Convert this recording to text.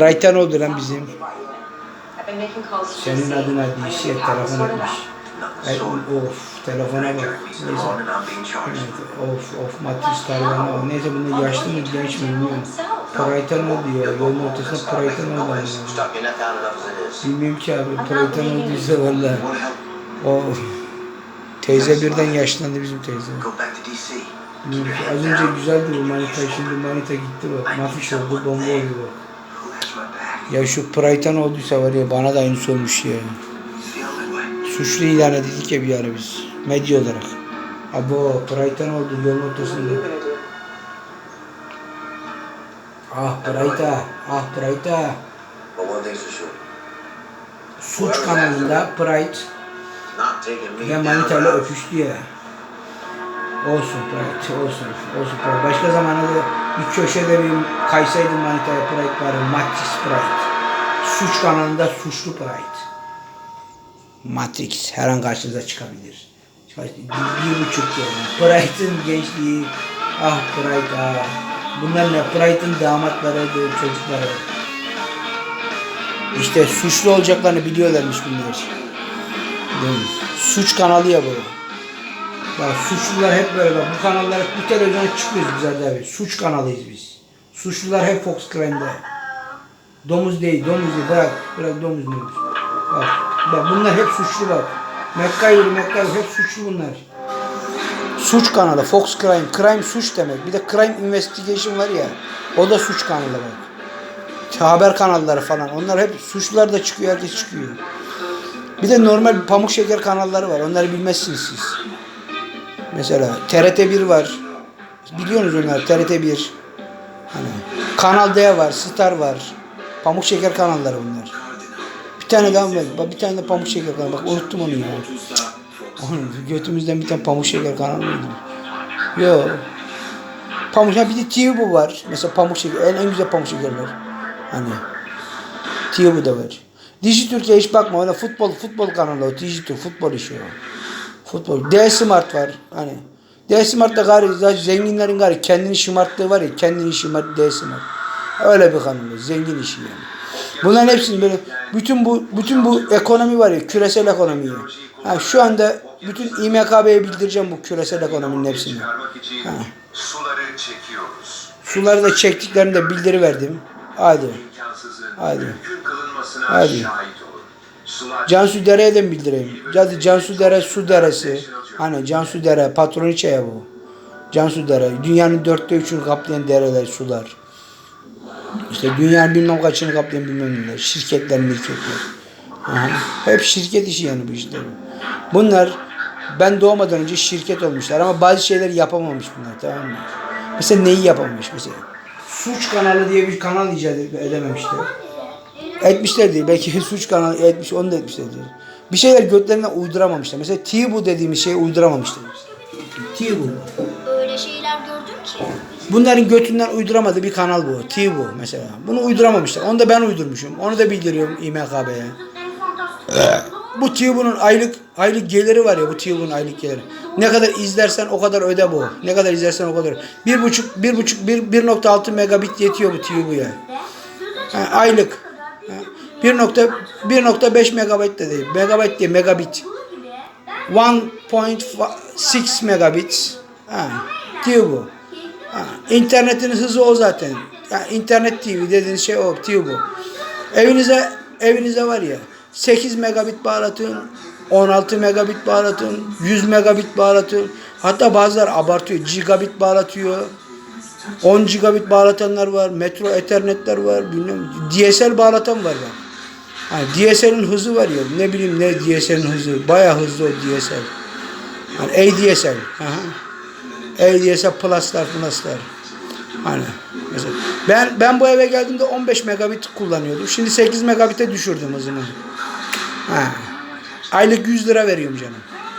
Raytan oldu lan bizim. Senin DC. adına I need DC'ye to get power telefon etmiş. Ay, of telefona bak. Neyse. Evet, of of matris karvanı. Neyse bunu yaşlı mı genç mi bilmiyorum. Praytan oldu ya. Yolun ortasında praytan oldu. is. Bilmiyorum ki abi praytan olduysa valla. O teyze birden yaşlandı bizim teyze. Bilmiyorum ki, Az önce güzeldi bu manita şimdi manita gitti bak. Mafiş oldu bomba oldu bak. Ya şu praytan olduysa var ya bana da aynısı olmuş ya. Suçlu ilan edildik ya bir ara biz. Medya olarak. Abo Praytan oldu yolun ortasında. Ah Prayta, ah sure. Suç kanalında Pride ve manitayla öpüştü ya. Olsun Pride, olsun. Olsun Pride. Başka zamanda da bir köşede bir kaysaydım manitaya Pride var. Matrix Pride. Suç kanalında suçlu Pride. Matrix her an karşınıza çıkabilir. Bir, bir buçuk yani. Pride'ın gençliği. Ah Pride ah. Bunlar ne? Pride'ın damatları, çocukları. İşte suçlu olacaklarını biliyorlarmış bunlar. Suç kanalı ya bu. Bak suçlular hep böyle bak. Bu kanallar hep bu televizyona çıkıyoruz biz hadi abi. Suç kanalıyız biz. Suçlular hep Fox Crime'de. Domuz değil, domuz değil. Bırak, bırak domuz domuz. Bak, bak bunlar hep suçlu bak. MacGyver, MacGyver hep suçlu bunlar. Suç kanalı, Fox Crime. Crime suç demek. Bir de Crime Investigation var ya. O da suç kanalı bak. Haber kanalları falan. Onlar hep suçlular da çıkıyor, herkes çıkıyor. Bir de normal pamuk şeker kanalları var. Onları bilmezsiniz siz. Mesela TRT 1 var. Biliyorsunuz onlar TRT 1. Hani Kanal D var, Star var. Pamuk şeker kanalları bunlar. Bir tane daha var. Bir tane de pamuk şeker kanalı. Bak unuttum onu ya. Onun götümüzden bir tane pamuk şeker kanalı mıydı? Yok. Pamuk ha bir de TV bu var. Mesela pamuk şeker. En, en güzel pamuk şekerler. Hani TV da var. Digi Türkiye hiç bakma. Öyle futbol futbol kanalı o. Digi Türk futbol işi o. Futbol. D Smart var. Hani D Smart'ta gari zaten zenginlerin gari kendini şımarttığı var ya kendini şımart D Smart. Öyle bir kanal. o, Zengin işi yani. Bunların hepsini böyle bütün bu bütün bu ekonomi var ya küresel ekonomi. Ha, şu anda bütün İMKB'ye bildireceğim bu küresel ekonominin hepsini. Ha. suları çekiyoruz. Suları da çektiklerini de bildiri verdim. Hadi. Hadi. Hadi. Cansu Dere'ye de mi bildireyim? Hadi Cansu Dere su deresi. Hani Cansu Dere patroniçeye bu. Cansu Dere. Dünyanın dörtte üçünü kaplayan dereler, sular. İşte dünyanın bilmem kaçını kaplayan bilmem neler. Şirketler, mirketler. Aha. Hep şirket işi yani bu işler. Bunlar ben doğmadan önce şirket olmuşlar ama bazı şeyleri yapamamış bunlar tamam mı? Mesela neyi yapamamış mesela? Suç kanalı diye bir kanal icat edememişler. Etmişler değil. Belki suç kanalı etmiş, onu da etmişler değil. Bir şeyler götlerinden uyduramamışlar. Mesela Tibu dediğimiz şeyi uyduramamışlar. Tibu. Öyle şeyler gördüm ki. Bunların götünden uyduramadığı bir kanal bu. Tibu mesela. Bunu uyduramamışlar. Onu da ben uydurmuşum. Onu da bildiriyorum İMKB'ye. Bu Tibu'nun aylık aylık geliri var ya bu Tibu'nun aylık geliri. Ne kadar izlersen o kadar öde bu. Ne kadar izlersen o kadar. Bir buçuk, bir buçuk, bir, 1.6 megabit yetiyor bu Tibu'ya. Ha, aylık. Ha, 1.1.5 megabit de değil. Megabyte değil, megabit. 1.6 megabit. Ha, diyor bu. Ha, internetin hızı o zaten. Ya, internet TV dediğiniz şey o, TV bu. Evinize evinize var ya 8 megabit bağlatın, 16 megabit bağlatın, 100 megabit bağlatın. Hatta bazıları abartıyor. Gigabit bağlatıyor. 10 gigabit bağlatanlar var. Metro Ethernet'ler var. Bilmem. DSL bağlatan var bak. Ha, DSL'in hızı var ya. Ne bileyim ne DSL'in hızı. Bayağı hızlı o DSL. Yani ADSL. Aha. ADSL Plus'lar Plus'lar. Hani mesela ben ben bu eve geldiğimde 15 megabit kullanıyordum. Şimdi 8 megabit'e düşürdüm hızımı. Ha. Aylık 100 lira veriyorum canım.